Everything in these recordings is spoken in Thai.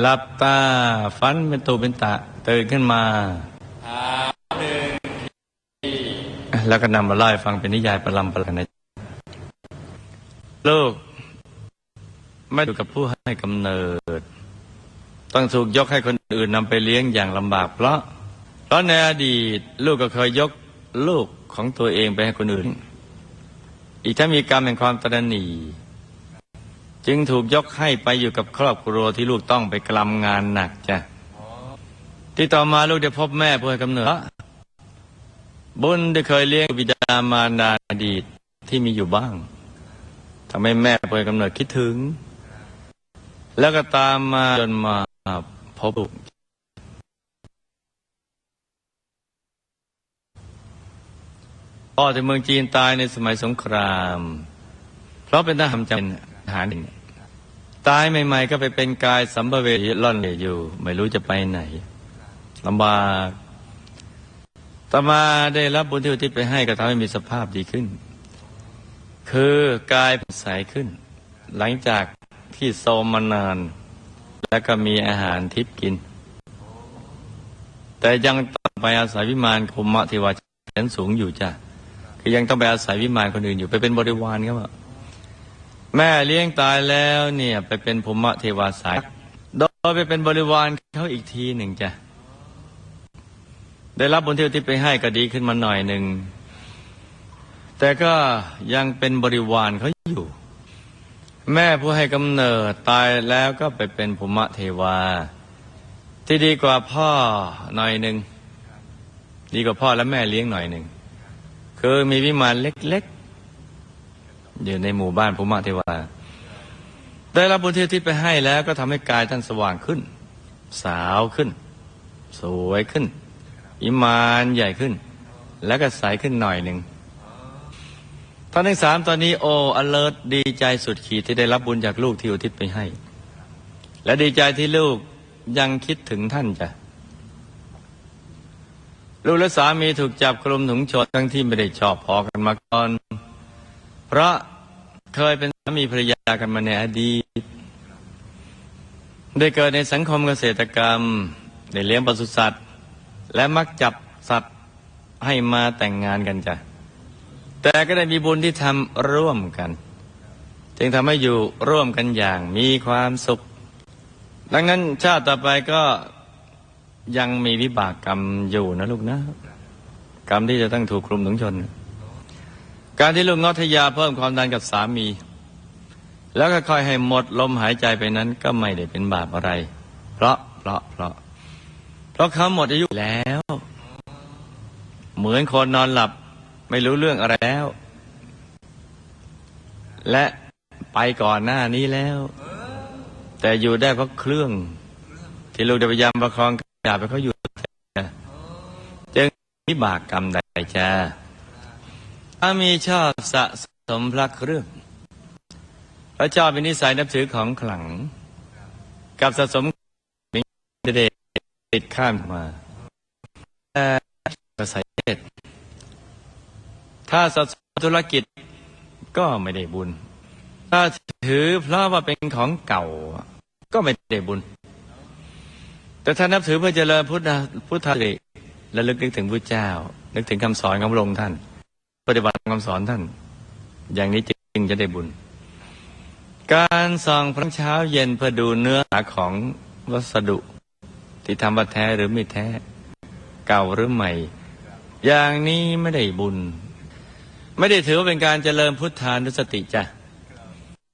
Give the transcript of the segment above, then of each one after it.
หลับตาฝันเป็นตูเป็นตะตื่นขึ้นมาแล้วก็นำมาเล่าให้ฟังเป็นนิยายประลำประลันนะลูกไม่อยู่กับผู้ให้กำเนิด ต้องถูกยกให้คนอื่นนำไปเลี้ยงอย่างลำบาก เพราะ เพราะในอดีต ลูกก็เคยยกลูกของตัวเองไปให้คนอื่น อีกถ้ามีกรรมแห่งความตระหนี่ จึงถูกยกให้ไปอยู่กับครอบครัวที่ลูกต้องไปกลำงานหนักจ้ะที่ต่อมาลูกได้พบแม่ผู้ให้กำเนิด บุญได้เคยเลี้ยงบิดามารดาอดีตที่มีอยู่บ้างทำให้แม่ผู้ให้กำเนิดคิดถึง แล้วก็ตามมาจนมาพบลูกพ่อที่เมืองจีนตายในสมัยสงคราม เพราะเป็นทหารจำเป็นทหาร ตายใหม่ ๆ ก็ไปเป็นกายสัมภเวสีล่อนเหลอยู่ ไม่รู้จะไปไหนลำบากต่อมาได้รับบุญที่อุทิศไปให้ก็ทำให้มีสภาพดีขึ้น คือกายใสขึ้น หลังจากที่โซมมานาน แล้วก็มีอาหารทิพกิน แต่ยังต้องไปอาศัยวิมานภูมิเทวาชั้นสูงอยู่จ้ะคือยังต้องไปอาศัยวิมานคนอื่นอยู่ไปเป็นบริวารครับ แม่เลี้ยงตายแล้วเนี่ยไปเป็นภูมิเทวาสาย โดยไปเป็นบริวารเขาอีกทีหนึ่งจ้ะ ได้รับบุญที่อุทิศไปให้ก็ดีขึ้นมาหน่อยหนึ่ง แต่ก็ยังเป็นบริวารเขาอยู่ แม่ผู้ให้กำเนิดตายแล้วก็ไปเป็นภูมิเทวา ที่ดีกว่าพ่อหน่อยหนึ่ง ดีกว่าพ่อและแม่เลี้ยงหน่อยหนึ่งคือมีวิมานเล็ก อยู่ในหมู่บ้านภูมิเทวา ได้รับบุญที่อุทิศไปให้แล้วก็ทำให้กายท่านสว่างขึ้น สาวขึ้น สวยขึ้น อิมานใหญ่ขึ้น แล้วก็ใสขึ้นหน่อยหนึ่งท่านทั้งสามตอนนี้โออเลิร์ดีใจสุดขีดที่ได้รับบุญจากลูกที่อุทิศไปให้ และดีใจที่ลูกยังคิดถึงท่านจ้ะลูกและสามีถูกจับคลุมถุงชนทั้งที่ไม่ได้ชอบพอกันมาก่อน ราะเคยเป็นสามีภรรยากันมาในอดีต ได้เกิดในสังคมเกษตรกรรมได้เลี้ยงปศุสัตว์ และมักจับสัตว์ให้มาแต่งงานกันจ้ะ แต่ก็ได้มีบุญที่ทำร่วมกัน จึงทำให้อยู่ร่วมกันอย่างมีความสุข ดังนั้นชาติต่อไปก็ยังมีวิบากกรรมอยู่นะลูกนะ กรรมที่จะต้องถูกคลุมถุงชน การที่ลูกงดทยาเพิ่มความดันกับสามี แล้วก็ค่อยให้หมดลมหายใจไปนั้นก็ไม่ได้เป็นบาปอะไร เพราะเพราะเพราะเพราะเขาหมดอายุแล้ว เหมือนคนนอนหลับไม่รู้เรื่องอะไรแล้ว และไปก่อนหน้านี้แล้ว แต่อยู่ได้เพราะเครื่อง ที่ลูกจะพยายามประคองกราไปเขาอยู่จึงวิบากกรรมใดจ้าามีชอบสะสมพระเครื่องพระเจ้าเป็นนิสัยนับถือของขลัง กับสะสมเดชติดข้ามมาแต่กระสายเทศถ้าสะสมธุรกิจก็ไม่ได้บุญ ถ้าถือพระว่าเป็นของเก่า ก็ไม่ได้บุญ แต่ถ้านับถือเพื่อเจริญพุทธพุทธะและลึกนึกถึงพระเจ้า นึกถึงคำสอนของพระองค์ท่าน ปฏิบัติคำสอนท่าน อย่างนี้จึงจะได้บุญ การส่องพระเช้าเย็นเพื่อดูเนื้อหาของวัสดุ ที่ทำว่าแท้หรือไม่แท้ เก่าหรือใหม่ อย่างนี้ไม่ได้บุญ ไม่ได้ถือว่าเป็นการเจริญพุทธานุสติจ้ะ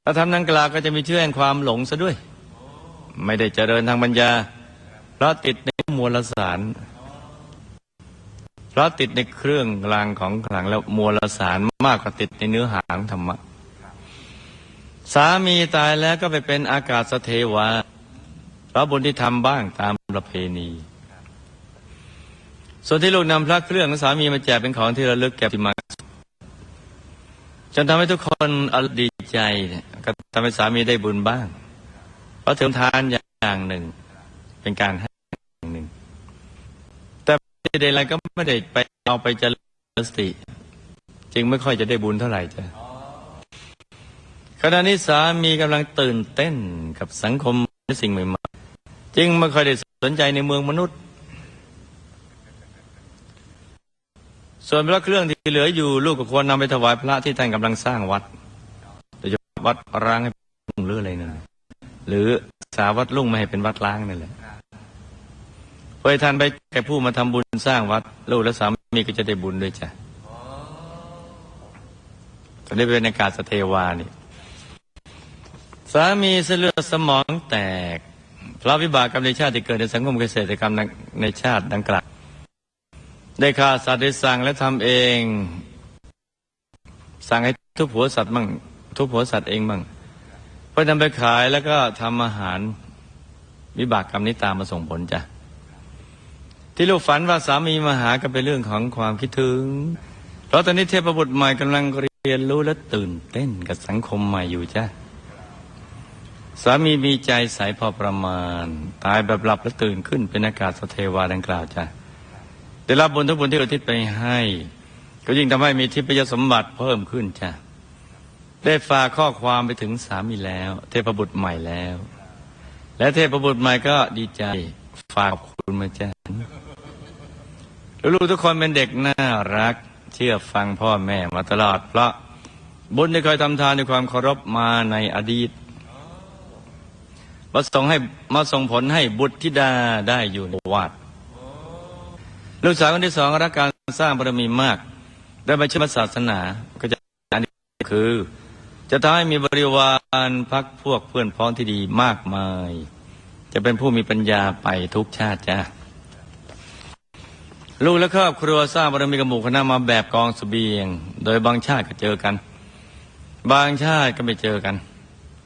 ถ้าทำนังกล่าวก็จะมีเชื่อแห่งความหลงซะด้วย ไม่ได้เจริญทางปัญญาเพราะติดในมวลสาร ราะติดในเครื่องรางของขลังแล้วมวลสารมากกว่าติดในเนื้อหาของธรรมะ สามีตายแล้วก็ไปเป็นอากาศสเทวาเพราะบุญที่ทำบ้างตามประเพณี ส่วนที่ลูกนำพระเครื่องสามีมาแจกเป็นของที่ระลึกแก่ที่มาจนทำให้ทุกคนอดีใจก็ทำให้สามีได้บุญบ้าง เพราะถือทานอย่างหนึ่งเป็นการให้ ใดๆอะไรก็ไม่ได้ไปเอาไปเจริญสติ จึงไม่ค่อยจะได้บุญเท่าไหร่จ้ะขณะนี้สามีกำลังตื่นเต้นกับสังคมและสิ่งใหม่ๆจึงไม่ค่อยได้สนใจในเมืองมนุษย์ ส่วนพระเครื่องที่เหลืออยู่ลูกก็ควรนำไปถวายพระที่ท่านกำลังสร้างวัดโดยเฉพาะวัดร้างให้รุ่งหรืออะไรนั่นแหละหรือสาวัดลุ่งไม่ให้เป็นวัดล้างนั่นแหละ เพื่อท่านไปแก่ผู้มาทำบุญสร้างวัดลูกและสามีก็จะได้บุญด้วยจ้ะตอนนี้เป็นอากาศสเทวานี่ สามีเสเลือดสมองแตกเพราะวิบากกรรมในชาติที่เกิดในสังคมเกษตรกรรมในชาติดังกล่าวได้ฆ่าสัตว์ได้สั่งและทำเอง สั่งให้ทุบหัวสัตว์มั่งทุบหัวสัตว์เองมั่งเพื่อนำไปขายแล้วก็ทำอาหารวิบากกรรมนี้ตามมาส่งผลจ้ะ ที่ลูกฝันว่าสามีมาหาก็เป็นเรื่องของความคิดถึง เพราะตอนนี้เทพบุตรใหม่กำลังเรียนรู้และตื่นเต้นกับสังคมใหม่อยู่จ้ะสามีมีใจใสพอประมาณ ตายแบบหลับและตื่นขึ้นเป็นอากาศสเทวาดังกล่าวจ้ะได้รับบุญทุกบุญที่อุทิศไปให้ ก็ยิ่งทำให้มีทิพยสมบัติเพิ่มขึ้นจ้ะได้ฝากข้อความไปถึงสามีแล้ว เทพบุตรใหม่แล้ว และเทพบุตรใหม่ก็ดีใจฝากขอบคุณมาจ้ะ ลูกๆทุกคนเป็นเด็กน่ารัก เชื่อฟังพ่อแม่มาตลอด เพราะบุญที่เคยทำทานในความเคารพมาในอดีตมาส่งให้มาส่งผลให้บุตรธิดาได้อยู่ในวัดลูกสาวคนที่สองรักการสร้างบารมีมาก ได้มาเชื่อศาสนาก็จะอันนี้คือ จะทำให้มีบริวารพักพวกเพื่อนพ้องที่ดีมากมาย จะเป็นผู้มีปัญญาไปทุกชาติจ้า ลูกและครอบครัวสร้างบารมีกับหมู่คณะมาแบบกองสเสบียง โดยบางชาติก็เจอกัน บางชาติก็ไม่เจอกัน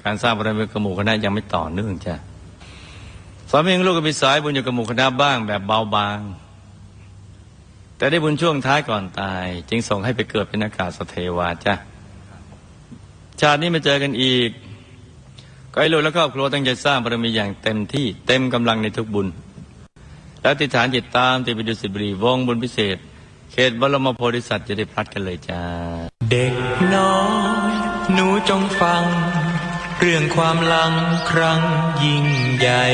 การสร้างบารมีกับหมู่คณะยังไม่ต่อเนื่องจ้ะสามีของลูกก็มีสายบุญอยู่กับหมู่คณะบ้างแบบเบาบาง แต่ได้บุญช่วงท้ายก่อนตาย จึงส่งให้ไปเกิดเป็นอากาศสเทวาจ้ะชาตินี้มาเจอกันอีกก็ให้ลูกและครอบครัวตั้งใจสร้างบารมีอย่างเต็มที่เต็มกำลังในทุกบุญ และติฐานจิตตามติปิดุสิบรีวงบุญพิเศษ เขตบรมโพธิสัตว์จะได้พลัดกันเลยจ้า เด็กน้อยหนูจงฟัง เรื่องความลังครั้งยิ่งใหญ่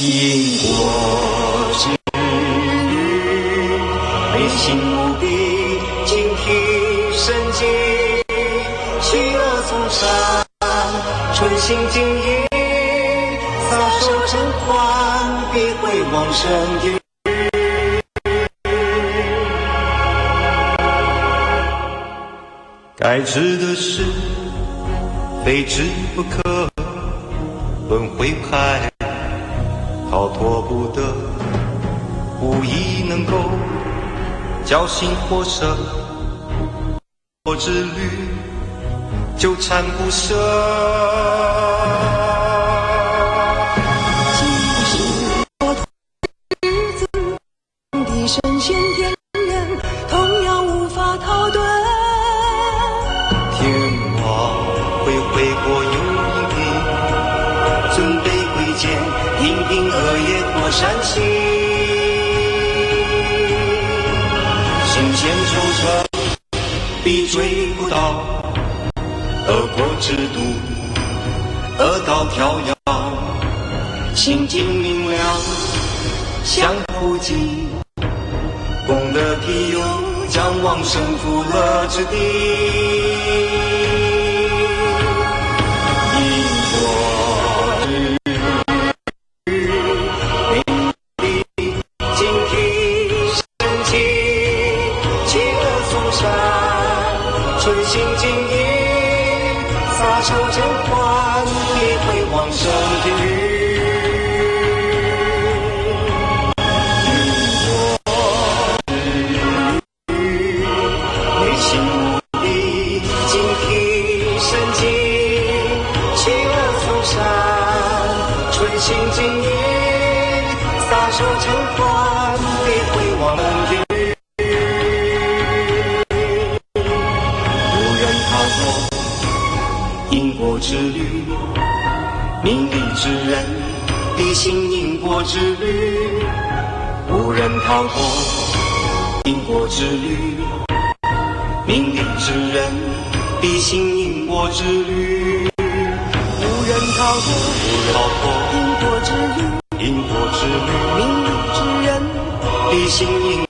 因果之律，内心无比警惕神经，去恶从善，存心经营，撒手成欢，必会往生地狱。该知的事，非知不可，轮回海。逃脱不得，无意能够侥幸获胜。我之旅纠缠不舍。的神仙天人，同样无法逃遁。天网恢恢，过又一遍，准备挥剑，平平和也过山西，行前修诚，必罪不道。恶国之毒，恶道迢遥，心净明了，相不净。功德庇佑，将往生福乐之地。撒手欢寰必回生身体我心的警惕神经七万从山川心静隐撒手成寰你回望之旅，命里之人必行因果之旅，无人逃脱因果之旅，命里之人必行因果之旅，无人逃脱逃脱因果之旅，因果之旅，命里之人必行因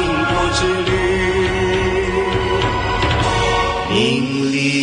民国之旅名利